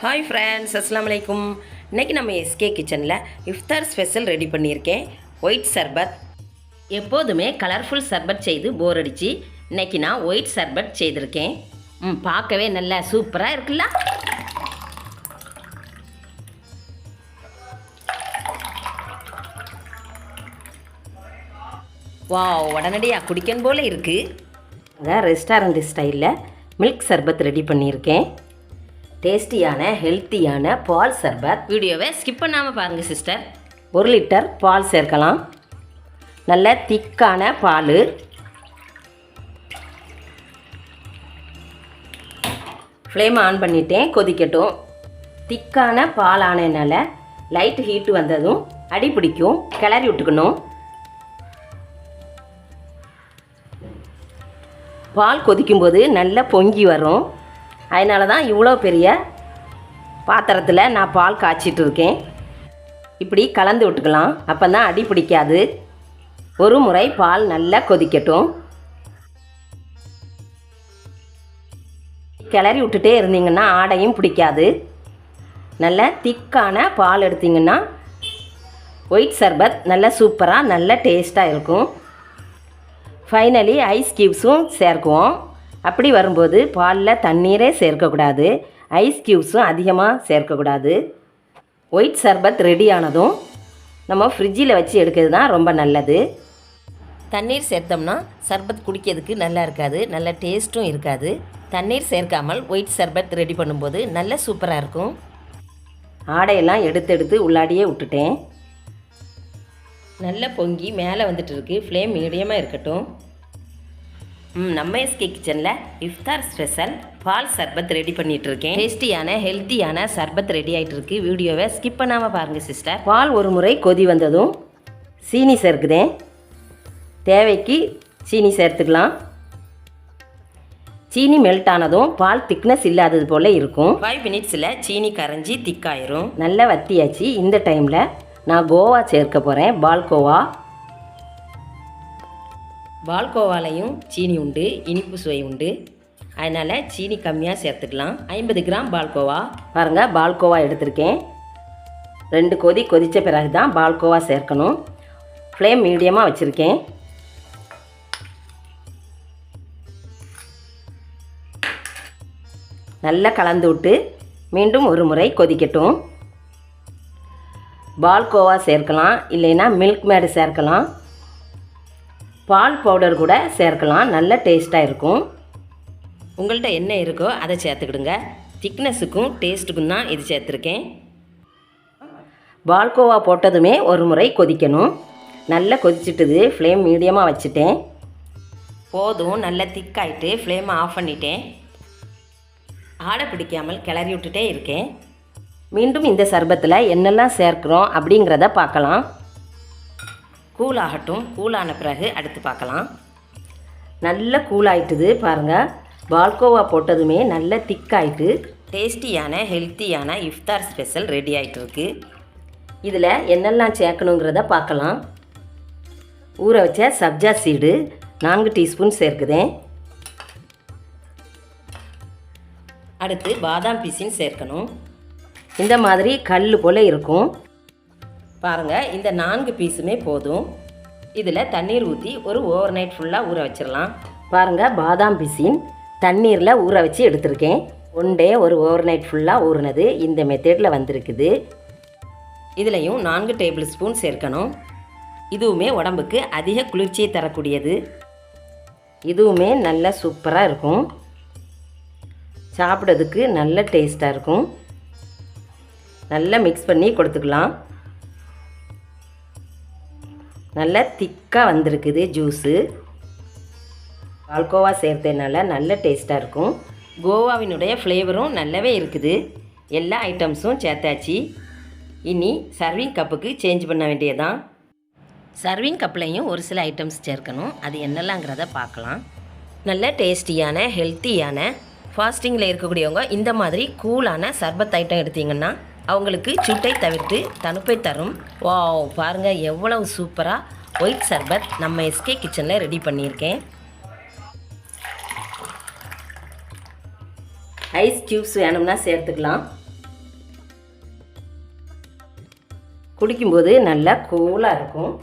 Hi friends அஸ்லாம் வலைக்கும் இன்றைக்கி நம்ம எஸ்கே கிச்சனில் இஃப்தார் ஸ்பெஷல் ரெடி பண்ணியிருக்கேன். ஒயிட் சர்பத் எப்போதுமே கலர்ஃபுல் சர்பத் செய்து போர் அடிச்சு இன்றைக்கி நான் ஒயிட் சர்பத் செய்திருக்கேன். ம் பார்க்கவே நல்லா சூப்பராக இருக்குல்ல? வா உடனடியாக குடிக்கணும் போல இருக்குது ரெஸ்டாரண்ட் ஸ்டைலில் மில்க் சர்பத் ரெடி பண்ணியிருக்கேன். டேஸ்டியான ஹெல்த்தியான பால் சர்பத். வீடியோவை ஸ்கிப் பண்ணாமல் பாருங்கள் சிஸ்டர் ஒரு லிட்டர் பால் சேர்க்கலாம். நல்ல திக்கான பால். ஃப்ளேம் ஆன் பண்ணிட்டேன் கொதிக்கட்டும். திக்கான பால் ஆனதுனால லைட் ஹீட் வந்ததும் அடி பிடிக்கும் கிளறி விட்டுக்கணும். பால் கொதிக்கும்போது நல்லா பொங்கி வரும். அதனால தான் இவ்வளோ பெரிய பாத்திரத்தில் நான் பால் காய்ச்சிட்டு இருக்கேன் இப்படி கலந்து விட்டுக்கலாம். அப்போ தான் அடி பிடிக்காது. ஒரு முறை பால் நல்லா கொதிக்கட்டும். கிளறி விட்டுட்டே இருந்தீங்கன்னா ஆடையும் பிடிக்காது. நல்ல திக்கான பால் எடுத்தீங்கன்னா ஒயிட் சர்பத் நல்ல சூப்பராக நல்ல டேஸ்ட்டாக இருக்கும். ஃபைனலி ஐஸ் க்யூப்ஸும் சேர்க்குவோம். அப்படி வரும்போது பாலில் தண்ணீரே சேர்க்கக்கூடாது. ஐஸ் க்யூப்ஸும் அதிகமாக சேர்க்கக்கூடாது. ஒயிட் சர்பத் ரெடி ஆனதும் நம்ம ஃப்ரிட்ஜில் வச்சு எடுக்கிறது தான் ரொம்ப நல்லது. தண்ணீர் சேர்த்தோம்னா சர்பத் குடிக்கிறதுக்கு நல்லா இருக்காது. நல்ல டேஸ்ட்டும் இருக்காது. தண்ணீர் சேர்க்காமல் ஒயிட் சர்பத் ரெடி பண்ணும்போது நல்ல சூப்பராக இருக்கும். ஆடையெல்லாம் எடுத்து எடுத்து உள்ளாடியே விட்டுட்டேன். நல்ல பொங்கி மேலே வந்துட்டு இருக்கு. ஃப்ளேம் மீடியமாக இருக்கட்டும். நம்ம எஸ்கே கிச்சனில் இஃப்தார் ஸ்பெஷல் பால் சர்பத் ரெடி பண்ணிட்டு இருக்கேன் டேஸ்டியான ஹெல்த்தியான சர்பத் ரெடி ஆகிட்டு இருக்கு வீடியோவை ஸ்கிப் பண்ணாமல் பாருங்கள் சிஸ்டர் பால் ஒரு முறை கொதி வந்ததும் சீனி சேர்க்குதேன். தேவைக்கு சீனி சேர்த்துக்கலாம். சீனி மெல்ட் ஆனதும் பால் திக்னஸ் இல்லாதது போல் இருக்கும். ஃபைவ் மினிட்ஸில் சீனி கரைஞ்சி திக்காயிரும் நல்லா வத்தியாச்சு. இந்த டைமில் நான் கோவா சேர்க்க போகிறேன் பால்கோவா. பால்கோவாலையும் சீனி உண்டு இனிப்பு சுவை உண்டு. அதனால் சீனி கம்மியாக சேர்த்துக்கலாம். ஐம்பது கிராம் பால்கோவா. பாருங்கள் பால்கோவா எடுத்திருக்கேன். ரெண்டு கொதி கொதித்த பிறகு தான் பால்கோவா சேர்க்கணும். ஃப்ளேம் மீடியமாக வச்சுருக்கேன். நல்லா கலந்து விட்டு மீண்டும் ஒரு முறை கொதிக்கட்டும். பால்கோவா சேர்க்கலாம் இல்லைன்னா மில்க் மேடு சேர்க்கலாம். பால் பவுடர் கூட சேர்க்கலாம். நல்ல டேஸ்ட்டாக இருக்கும். உங்கள்கிட்ட என்ன இருக்கோ அதை சேர்த்துக்கிடுங்க. திக்னஸுக்கும் டேஸ்ட்டுக்கும் தான் இது சேர்த்துருக்கேன். பால்கோவா போட்டதுமே ஒரு முறை கொதிக்கணும். நல்லா கொதிச்சிட்டுது. ஃப்ளேம் மீடியமாக வச்சுட்டேன். போதும். நல்லா திக்காயிட்டு ஃப்ளேமை ஆஃப் பண்ணிட்டேன். ஆடை பிடிக்காமல் கிளறி விட்டுட்டே இருக்கேன். மீண்டும் இந்த சர்பத்தில் என்னெல்லாம் சேர்க்குறோம் அப்படிங்கிறத பார்க்கலாம். கூல் ஆகட்டும் கூலான பிறகு அடுத்து பார்க்கலாம். நல்ல கூல் ஆயிட்டுது பாருங்கள் பால்கோவா போட்டதுமே நல்ல திக்காயிட்டு டேஸ்டியான ஹெல்த்தியான இஃப்தார் ஸ்பெஷல் ரெடி ஆகிட்டு இருக்கு இதில் என்னெல்லாம் சேர்க்கணுங்கிறத பார்க்கலாம். ஊற வச்ச சப்ஜா சீடு நான்கு டீஸ்பூன் சேர்க்குதேன் அடுத்து பாதாம் பீஸின் சேர்க்கணும். இந்த மாதிரி கல் போல் இருக்கும். பாருங்கள் இந்த நான்கு பீஸுமே போதும். இதில் தண்ணீர் ஊற்றி ஒரு ஓவர் நைட் ஃபுல்லாக ஊற வச்சிடலாம் பாருங்கள் பாதாம் பீசின் தண்ணீரில் ஊற வச்சு எடுத்திருக்கேன். ஒன் டே ஒரு ஓவர் நைட் ஃபுல்லாக ஊறினது இந்த மெத்தேடில் வந்திருக்குது. இதுலேயும் நான்கு டேபிள் ஸ்பூன் சேர்க்கணும். இதுவுமே உடம்புக்கு அதிக குளிர்ச்சியை தரக்கூடியது. இதுவுமே நல்ல சூப்பராக இருக்கும். சாப்பிட்றதுக்கு நல்ல டேஸ்ட்டாக இருக்கும். நல்லா மிக்ஸ் பண்ணி கொடுத்துக்கலாம். நல்லா திக்காக வந்திருக்குது ஜூஸு. பால்கோவா சேர்த்ததுனால நல்ல டேஸ்ட்டாக இருக்கும். கோவாவினுடைய ஃப்ளேவரும் நல்லாவே இருக்குது. எல்லா ஐட்டம்ஸும் சேர்த்தாச்சு. இனி சர்விங் கப்புக்கு சேஞ்ச் பண்ண வேண்டியதான் சர்விங் கப்லையும் ஒரு சில ஐட்டம்ஸ் சேர்க்கணும். அது என்னெல்லாங்கிறத பார்க்கலாம். நல்ல டேஸ்டியான ஹெல்த்தியான ஃபாஸ்டிங்கில் இருக்கக்கூடியவங்க இந்த மாதிரி கூலான சர்பத் ஐட்டம் எடுத்திங்கன்னா அவங்களுக்கு சுட்டை தவிர்த்து தனுப்பை தரும். வா பாருங்கள் எவ்வளவு சூப்பராக ஒயிட் சர்பத் நம்ம எஸ்கே கிச்சனில் ரெடி பண்ணியிருக்கேன். ஐஸ் க்யூப்ஸ் வேணும்னா சேர்த்துக்கலாம். குடிக்கும்போது நல்லா கூலாக இருக்கும்.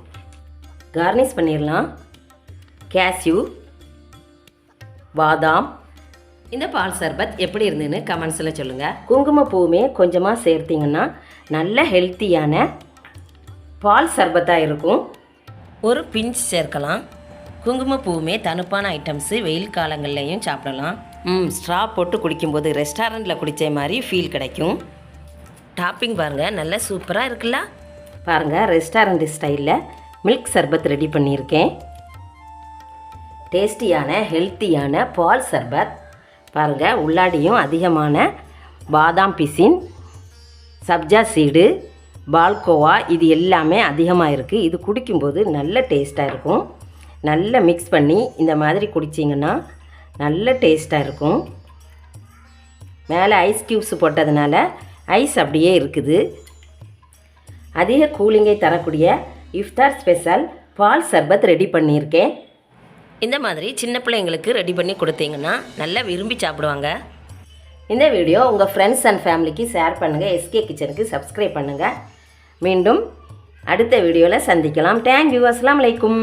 கார்னிஷ் பண்ணிடலாம். கேஷ்யூ பாதாம் இந்த பால் சர்பத் எப்படி இருந்ததுன்னு கமெண்ட்ஸில் சொல்லுங்கள் குங்குமப்பூவுமே கொஞ்சமாக சேர்த்திங்கன்னா நல்ல ஹெல்த்தியான பால் சர்பத்தாக இருக்கும். ஒரு பிஞ்ச் சேர்க்கலாம். குங்குமப்பூவுமே தனுப்பான ஐட்டம்ஸு வெயில் காலங்கள்லையும் சாப்பிடலாம். ம் ஸ்ட்ரா போட்டு குடிக்கும்போது ரெஸ்டாரண்ட்டில் குடித்த மாதிரி ஃபீல் கிடைக்கும். டாப்பிங் பாருங்கள் நல்ல சூப்பராக இருக்குல்ல? பாருங்கள் ரெஸ்டாரண்ட் ஸ்டைலில் மில்க் சர்பத் ரெடி பண்ணியிருக்கேன். டேஸ்டியான ஹெல்த்தியான பால் சர்பத். பாருங்கள் உள்ளாடியும் அதிகமான பாதாம் பிசின் சப்ஜா சீடு பால்கோவா இது எல்லாமே அதிகமாக இருக்குது இது குடிக்கும்போது நல்ல டேஸ்ட்டாக இருக்கும். நல்லா மிக்ஸ் பண்ணி இந்த மாதிரி குடிச்சிங்கன்னா நல்ல டேஸ்ட்டாக இருக்கும். மேலே ஐஸ் க்யூப்ஸ் போட்டதுனால ஐஸ் அப்படியே இருக்குது. அதிக கூலிங்கை தரக்கூடிய இஃப்தார் ஸ்பெஷல் பால் சர்பத் ரெடி பண்ணியிருக்கேன். இந்த மாதிரி சின்ன பிள்ளைங்களுக்கு ரெடி பண்ணி கொடுத்தீங்கன்னா நல்லா விரும்பி சாப்பிடுவாங்க. இந்த வீடியோ உங்கள் ஃப்ரெண்ட்ஸ் அண்ட் ஃபேமிலிக்கு ஷேர் பண்ணுங்கள் எஸ்கே கிச்சனுக்கு சப்ஸ்கிரைப் பண்ணுங்கள் மீண்டும் அடுத்த வீடியோவில் சந்திக்கலாம். தேங்க்யூ அஸ்லாம் வலைக்கும்